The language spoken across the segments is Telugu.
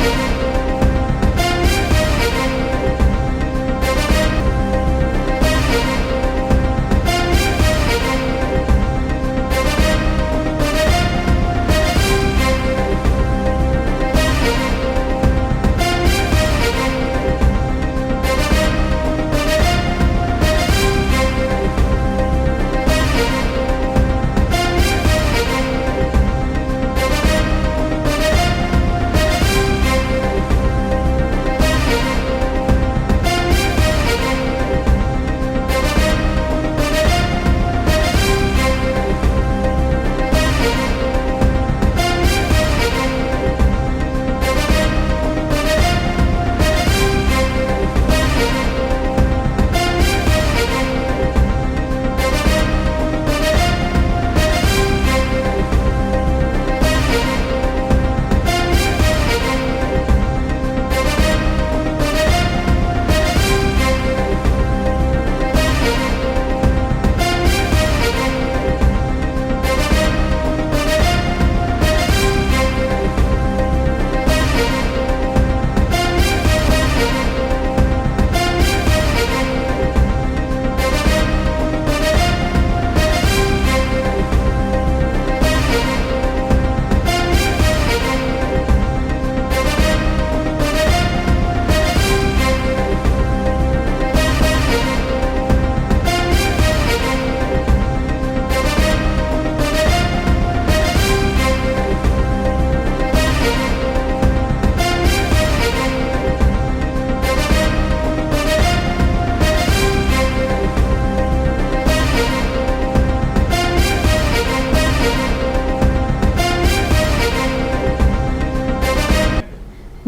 Музика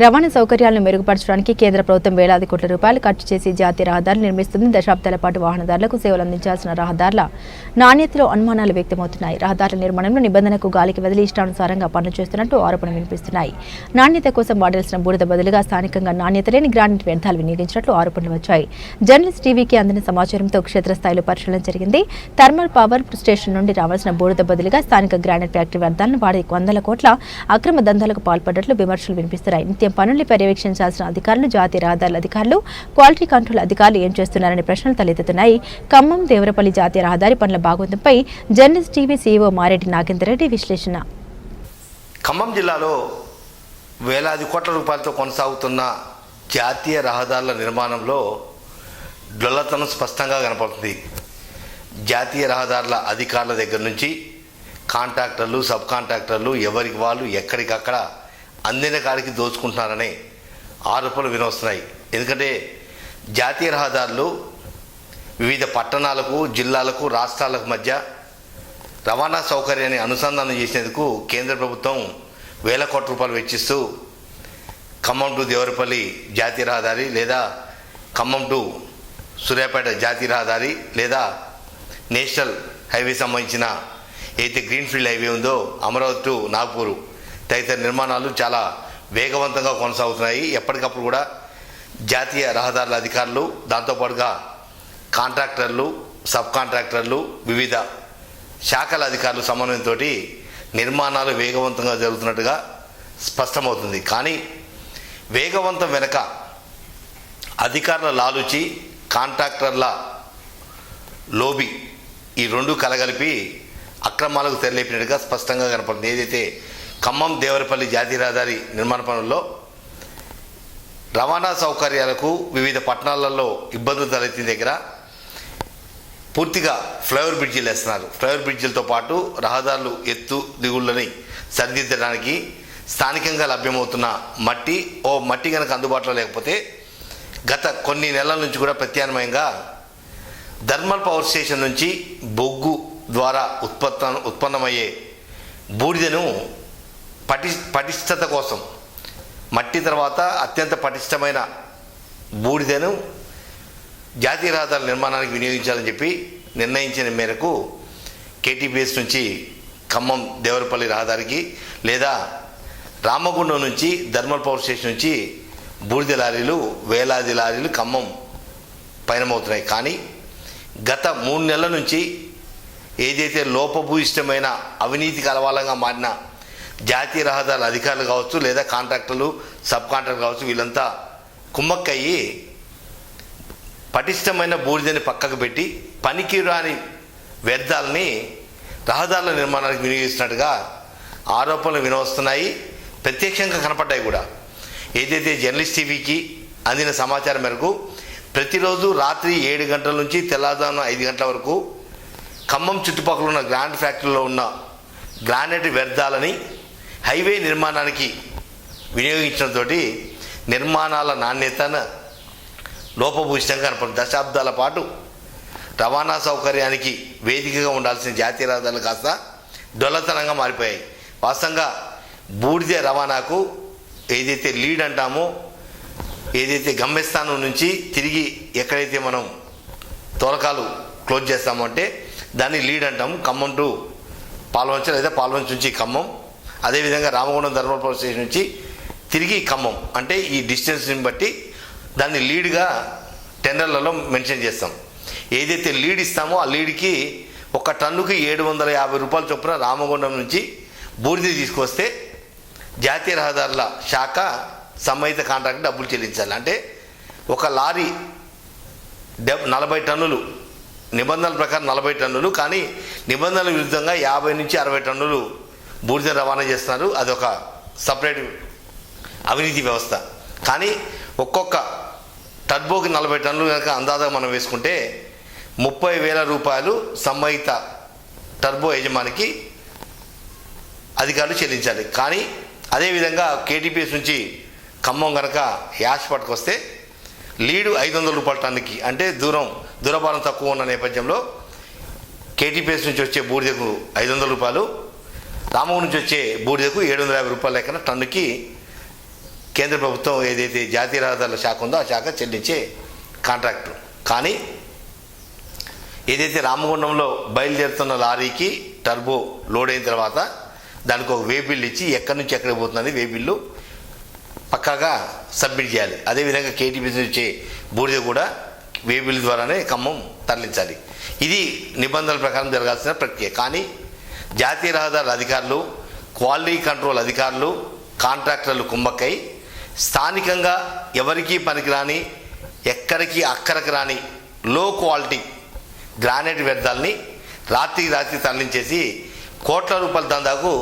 రవాణా సౌకర్యాలను మెరుగుపరచడానికి కేంద్ర ప్రభుత్వం వేలాది కోట్ల రూపాయలు ఖర్చు చేసి జాతీయ రహదారులు నిర్మిస్తుంది. దశాబ్దాల పాటు వాహనదారులకు సేవలు అందించాల్సిన రహదారుల నాణ్యతలో అనుమానాలు వ్యక్తమవుతున్నాయి. రహదారుల నిర్మాణంలో నిబంధనకు గాలికి వదిలి ఇష్టానుసారంగా పనులు చేస్తున్నట్టు ఆరోపణలు వినిపిస్తున్నాయి. నాణ్యత కోసం వాడాల్సిన బూడిద బదులుగా స్థానికంగా నాణ్యత లేని గ్రానైట్ వ్యర్థాలు వినియోగించినట్లు ఆరోపణలు వచ్చాయి. జర్నలిస్ట్ టీవీకి అందిన సమాచారంతో క్షేత్రస్థాయిలో పరిశీలన జరిగింది. థర్మల్ పవర్ స్టేషన్ నుండి రావాల్సిన బూడిద బదులుగా స్థానిక గ్రానైట్ ఫ్యాక్టరీ వ్యర్థాలను వాడి వందల కోట్ల అక్రమ దందాలకు పాల్పడ్డట్లు విమర్శలు వినిపిస్తున్నాయి. నిత్యం పనుల్ని పర్యవేక్షించాల్సిన అధికారులు జాతీయ రహదారుల అధికారులు క్వాలిటీ కంట్రోల్ అధికారులు ఏం చేస్తున్నారనే ప్రశ్నలు తలెత్తుతున్నాయి. ఖమ్మం దేవరపల్లి జాతీయ రహదారి పనుల భాగోతంపై journalist TV CEO Mareddy Nagender Reddy విశ్లేషణ. ఖమ్మం జిల్లాలో వేలాది కోట్ల రూపాయలతో కొనసాగుతున్న జాతీయ రహదారుల నిర్మాణంలో డొల్లతనం స్పష్టంగా కనపడుతుంది. జాతీయ రహదారుల అధికారుల దగ్గర నుంచి కాంట్రాక్టర్లు సబ్ కాంట్రాక్టర్లు ఎవరికి వాళ్ళు ఎక్కడికక్కడ అందిన కాడికి దోచుకుంటున్నారని ఆరోపణలు వినొస్తున్నాయి ఎందుకంటే జాతీయ రహదారులు వివిధ పట్టణాలకు జిల్లాలకు రాష్ట్రాలకు మధ్య రవాణా సౌకర్యాన్ని అనుసంధానం చేసేందుకు కేంద్ర ప్రభుత్వం వేల కోట్ల రూపాయలు వెచ్చిస్తూ ఖమ్మం టు దేవరపల్లి జాతీయ రహదారి లేదా ఖమ్మం టు సూర్యాపేట జాతీయ రహదారి లేదా నేషనల్ హైవే సంబంధించిన ఏదైతే గ్రీన్ఫీల్డ్ హైవే ఉందో అమరావతి టు నాగ్పూర్ తదితర నిర్మాణాలు చాలా వేగవంతంగా కొనసాగుతున్నాయి. ఎప్పటికప్పుడు కూడా జాతీయ రహదారుల అధికారులు దాంతోపాటుగా కాంట్రాక్టర్లు సబ్ కాంట్రాక్టర్లు వివిధ శాఖల అధికారులు సమన్వయంతో నిర్మాణాలు వేగవంతంగా జరుగుతున్నట్టుగా స్పష్టమవుతుంది. కానీ వేగవంతం వెనక అధికారుల లాలుచి కాంట్రాక్టర్ల లోబి ఈ రెండు కలగలిపి అక్రమాలకు తెరలేపినట్టుగా స్పష్టంగా కనపడుతుంది. ఏదైతే ఖమ్మం దేవరపల్లి జాతీయ రహదారి నిర్మాణ పనుల్లో రవాణా సౌకర్యాలకు వివిధ పట్టణాలలో ఇబ్బందులు తలెత్తిన దగ్గర పూర్తిగా ఫ్లైఓవర్ బ్రిడ్జీలు వేస్తున్నారు ఫ్లైఓవర్ బ్రిడ్జిలతో పాటు రహదారులు ఎత్తు దిగుళ్ళని సరిదిద్దడానికి స్థానికంగా లభ్యమవుతున్న మట్టి ఓ మట్టి కనుక అందుబాటులో లేకపోతే గత కొన్ని నెలల నుంచి కూడా ప్రత్యామ్నాయంగా థర్మల్ పవర్ స్టేషన్ నుంచి బొగ్గు ద్వారా ఉత్పత్త ఉత్పన్నమయ్యే బూడిదను పటి పటిష్టత కోసం. మట్టి తర్వాత అత్యంత పటిష్టమైన బూడిదను జాతీయ రహదారుల నిర్మాణానికి వినియోగించాలని చెప్పి నిర్ణయించిన మేరకు కేటీపీఎస్ నుంచి ఖమ్మం దేవరపల్లి రహదారికి లేదా రామగుండం నుంచి ధర్మల్ పవర్ స్టేషన్ నుంచి బూడిద లారీలు వేలాది లారీలు ఖమ్మం పయనమవుతున్నాయి. కానీ గత మూడు నెలల నుంచి ఏదైతే లోపభూయిష్టమైన అవినీతికి అలవాలంగా మారిన జాతీయ రహదారుల అధికారులు కావచ్చు లేదా కాంట్రాక్టర్లు సబ్ కాంట్రాక్టర్ కావచ్చు వీళ్ళంతా కుమ్మక్కయ్యి పటిష్టమైన బూడిదని పక్కకు పెట్టి పనికిరాని వ్యర్థాలని రహదారుల నిర్మాణానికి వినియోగిస్తున్నట్టుగా ఆరోపణలు వినవస్తున్నాయి. ప్రత్యక్షంగా కనపడ్డాయి కూడా. ఏదైతే జర్నలిస్ట్ టీవీకి అందిన సమాచారం మేరకు ప్రతిరోజు రాత్రి ఏడు గంటల నుంచి తెల్లవారుజామున ఐదు గంటల వరకు ఖమ్మం చుట్టుపక్కల ఉన్న గ్రాండ్ ఫ్యాక్టరీలో ఉన్న గ్రానైట్ వ్యర్థాలని హైవే నిర్మాణానికి వినియోగించడంతో నిర్మాణాల నాణ్యతను లోపభూయిష్టంగా కనపడుతుంది. దశాబ్దాల పాటు రవాణా సౌకర్యానికి వేదికగా ఉండాల్సిన జాతీయ రహదారులు కాస్త దొల్లతనంగా మారిపోయాయి. వాస్తవంగా బూడిద రవాణాకు ఏదైతే లీడ్ అంటామో ఏదైతే గమ్యస్థానం నుంచి తిరిగి ఎక్కడైతే మనం తోలకాలు క్లోజ్ చేస్తామో అంటే దాన్ని లీడ్ అంటాము. ఖమ్మం టు పాల్వంచ లేదా పాల్వంచ నుంచి ఖమ్మం అదేవిధంగా రామగుండం ధర్మపురం స్టేషన్ నుంచి తిరిగి ఖమ్మం. అంటే ఈ డిస్టెన్స్ని బట్టి దాన్ని లీడ్గా టెండర్లలో మెన్షన్ చేస్తాం. ఏదైతే లీడ్ ఇస్తామో ఆ లీడ్కి ఒక టన్నుకి ఏడు వందల యాభై రూపాయల చొప్పున రామగుండం నుంచి బూడిద తీసుకొస్తే జాతీయ రహదారుల శాఖ సంబంధిత కాంట్రాక్ట్ డబ్బులు చెల్లించాలి. అంటే ఒక లారీ డెబ్ నలభై టన్నులు నిబంధనల ప్రకారం నలభై టన్నులు కానీ నిబంధనల విరుద్ధంగా యాభై నుంచి అరవై టన్నులు బూడిద రవాణా చేస్తున్నారు. అదొక సపరేట్ అవినీతి వ్యవస్థ. కానీ ఒక్కొక్క టర్బోకి నలభై టన్నులు కనుక అందాజగా మనం వేసుకుంటే ముప్పై వేల రూపాయలు సంబంధిత టర్బో యజమానికి అధికారులు చెల్లించాలి. కానీ అదేవిధంగా కేటీపీఎస్ నుంచి ఖమ్మం కనుక యాష్ పట్టుకొస్తే లీడు ఐదు వందల రూపాయల టన్నుకి అంటే దూరం దూరభారం తక్కువ ఉన్న నేపథ్యంలో కేటీపీఎస్ నుంచి వచ్చే బూడిదకు ఐదు వందల రూపాయలు రామగుండం నుంచి వచ్చే బూడిదకు ఏడు వందల యాభై రూపాయల లెక్కన టన్నుకి కేంద్ర ప్రభుత్వం ఏదైతే జాతీయ రహదారుల శాఖ ఉందో ఆ శాఖ చెల్లించే కాంట్రాక్టు. కానీ ఏదైతే రామగుండంలో బయలుదేరుతున్న లారీకి టర్బో లోడ్ అయిన తర్వాత దానికి ఒక వే బిల్ ఇచ్చి ఎక్కడి నుంచి ఎక్కడికి పోతుందని వే బిల్లు పక్కాగా సబ్మిట్ చేయాలి. అదేవిధంగా కేటీపీసీ వచ్చే బూడిద కూడా వే బిల్ ద్వారానే ఖమ్మం తరలించాలి. ఇది నిబంధనల ప్రకారం జరగాల్సిన ప్రక్రియ. కానీ జాతీయ రహదారుల అధికారులు క్వాలిటీ కంట్రోల్ అధికారులు కాంట్రాక్టర్లు కుమ్మక్కై స్థానికంగా ఎవరికీ పనికిరాని ఎక్కడికి అక్కడికి రాని లో క్వాలిటీ గ్రానైట్ వ్యర్థాలని రాత్రికి రాత్రి తరలించేసి కోట్ల రూపాయల దందాకు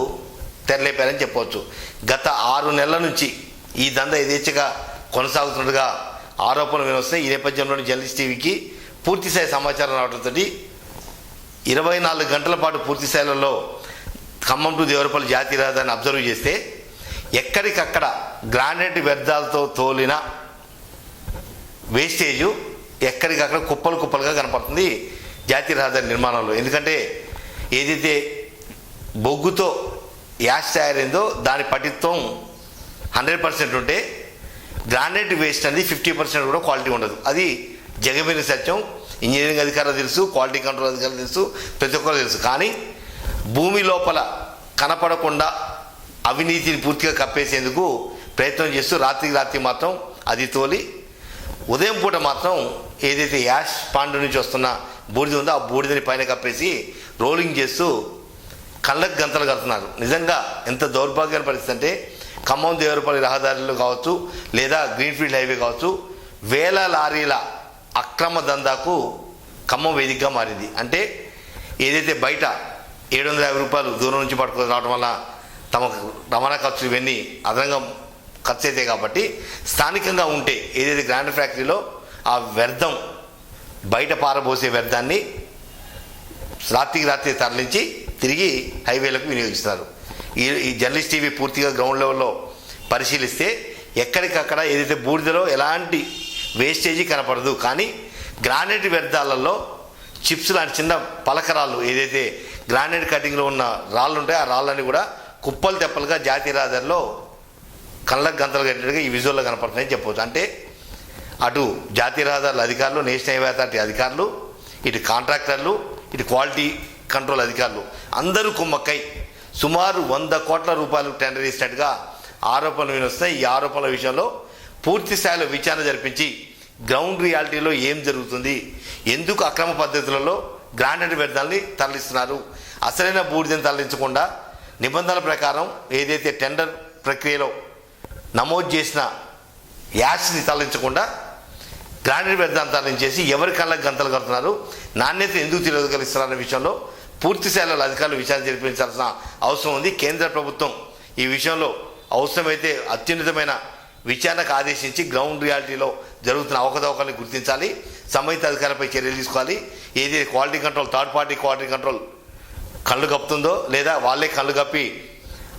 తెరలేపారని చెప్పవచ్చు. గత ఆరు నెలల నుంచి ఈ దంద యథేచ్ఛగా కొనసాగుతున్నట్టుగా ఆరోపణలు వినొస్తున్నాయి. ఈ నేపథ్యంలోని జర్నలిస్ట్ టీవీకి పూర్తిస్థాయి సమాచారం రావడంతో ఇరవై నాలుగు గంటల పాటు పూర్తి స్థాయిలలో ఖమ్మం టు దేవరపల్లి జాతీయ రహదారిని అబ్జర్వ్ చేస్తే ఎక్కడికక్కడ గ్రానైట్ వ్యర్థాలతో తోలిన వేస్టేజు ఎక్కడికక్కడ కుప్పలు కుప్పలుగా కనపడుతుంది జాతీయ రహదారి నిర్మాణంలో. ఎందుకంటే ఏదైతే బొగ్గుతో యాష్ తయారైందో దాని పటిత్వం హండ్రెడ్ పర్సెంట్ ఉంటే గ్రానైట్ వేస్ట్ అనేది ఫిఫ్టీ పర్సెంట్ కూడా క్వాలిటీ ఉండదు. అది జగమైన సత్యం ఇంజనీరింగ్ అధికారులు తెలుసు క్వాలిటీ కంట్రోల్ అధికారులు తెలుసు ప్రతి ఒక్కరు తెలుసు. కానీ భూమి లోపల కనపడకుండా అవినీతిని పూర్తిగా కప్పేసేందుకు ప్రయత్నం చేస్తూ రాత్రికి రాత్రి మాత్రం అది తోలి ఉదయం పూట మాత్రం ఏదైతే యాష్ పాండు నుంచి వస్తున్న బూడిద ఉందో ఆ బూడిదని పైన కప్పేసి రోలింగ్ చేస్తూ కళ్ళకు గంతలు కడుతున్నారు. నిజంగా ఎంత దౌర్భాగ్యాన్ని పరిస్థితి అంటే ఖమ్మం దేవరపల్లి రహదారులు కావచ్చు లేదా గ్రీన్ఫీల్డ్ హైవే కావచ్చు వేల లారీల అక్రమ దందాకు కమ్మ వేదికగా మారింది. అంటే ఏదైతే బయట ఏడు వందల యాభై రూపాయలు దూరం నుంచి పట్టుకొని రావడం వల్ల తమకు రవాణా ఖర్చులు ఇవన్నీ అదనంగా ఖర్చు అవుతాయి కాబట్టి స్థానికంగా ఉంటే ఏదైతే గ్రాండ్ ఫ్యాక్టరీలో ఆ వ్యర్థం బయట పారబోసే వ్యర్థాన్ని రాత్రికి రాత్రి తరలించి తిరిగి హైవేలకు వినియోగిస్తారు. ఈ ఈ జర్నలిస్ట్ టీవీ పూర్తిగా గ్రౌండ్ లెవెల్లో పరిశీలిస్తే ఎక్కడికక్కడ ఏదైతే బూడిదలో ఎలాంటి వేస్టేజీ కనపడదు. కానీ గ్రానైట్ వ్యర్థాలలో చిప్స్ లాంటి చిన్న పలకరాళ్ళు ఏదైతే గ్రానైట్ కటింగ్లో ఉన్న రాళ్ళు ఉంటాయో ఆ రాళ్ళని కూడా కుప్పలు తెప్పలుగా జాతీయ రహదారిలో కళ్ళకు గంతలు కట్టినట్టుగా ఈ విజువల్లో కనపడుతున్నాయని చెప్పవచ్చు అంటే అటు జాతీయ రహదారుల అధికారులు నేషనల్ హైవే అథారిటీ అధికారులు ఇటు కాంట్రాక్టర్లు ఇటు క్వాలిటీ కంట్రోల్ అధికారులు అందరూ కుమ్మక్కై సుమారు వంద కోట్ల రూపాయలు టెండర్ ఇచ్చినట్టుగా ఆరోపణలు వినొస్తున్నాయి. ఈ ఆరోపణల విషయంలో పూర్తి స్థాయిలో విచారణ జరిపించి గ్రౌండ్ రియాలిటీలో ఏం జరుగుతుంది? ఎందుకు అక్రమ పద్ధతులలో గ్రాండెడ్ వ్యర్థాలని తరలిస్తున్నారు? అసలైన బూడిదని తరలించకుండా నిబంధనల ప్రకారం ఏదైతే టెండర్ ప్రక్రియలో నమోదు చేసిన యాడ్స్ని తరలించకుండా గ్రాండెడ్ వ్యర్థాన్ని తరలించేసి ఎవరి కళ్ళకి గంతలు కడుతున్నారు? నాణ్యత ఎందుకు తిరగలిస్తున్నారనే విషయంలో పూర్తి స్థాయిలో అధికారులు విచారణ జరిపించాల్సిన అవసరం ఉంది. కేంద్ర ప్రభుత్వం ఈ విషయంలో అవసరమైతే అత్యున్నతమైన విచారణకు ఆదేశించి గ్రౌండ్ రియాలిటీలో జరుగుతున్న అవకతవకల్ని గుర్తించాలి సంబంధిత అధికారులపై చర్యలు తీసుకోవాలి. ఏది quality control third party quality control కళ్ళు కప్పుతుందో లేదా వాళ్ళే కళ్ళు కప్పి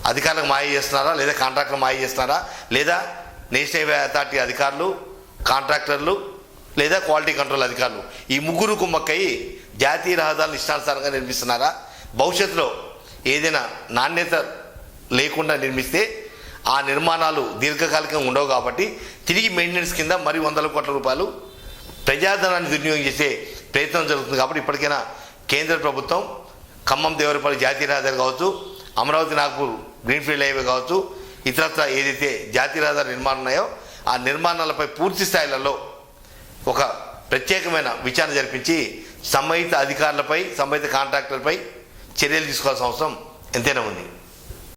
అధికారులకు మాయ చేస్తున్నారా లేదా కాంట్రాక్టర్ మాయ చేస్తున్నారా లేదా నేషనల్ హైవే అథారిటీ అధికారులు కాంట్రాక్టర్లు లేదా క్వాలిటీ కంట్రోల్ అధికారులు ఈ ముగ్గురు కుమ్మక్కయి జాతీయ రహదారులు ఇష్టానుసారంగా నిర్మిస్తున్నారా? భవిష్యత్తులో ఏదైనా నాణ్యత లేకుండా నిర్మిస్తే ఆ నిర్మాణాలు దీర్ఘకాలికంగా ఉండవు కాబట్టి తిరిగి మెయింటెనెన్స్ కింద మరి వందల కోట్ల రూపాయలు ప్రజాధనాన్ని దుర్వినియోగం చేసే ప్రయత్నం జరుగుతుంది కాబట్టి ఇప్పటికైనా కేంద్ర ప్రభుత్వం ఖమ్మం దేవరపల్లి జాతీయ రహదారి కావచ్చు అమరావతి నాగపూర్ గ్రీన్ఫీల్డ్ హైవే కావచ్చు ఇతరత్ర ఏదైతే జాతీయ రహదారి నిర్మాణం ఉన్నాయో ఆ నిర్మాణాలపై పూర్తి స్థాయిలలో ఒక ప్రత్యేకమైన విచారణ జరిపించి సంబంధిత అధికారులపై సంబంధిత కాంట్రాక్టర్లపై చర్యలు తీసుకోవాల్సిన అవసరం ఎంతైనా ఉంది.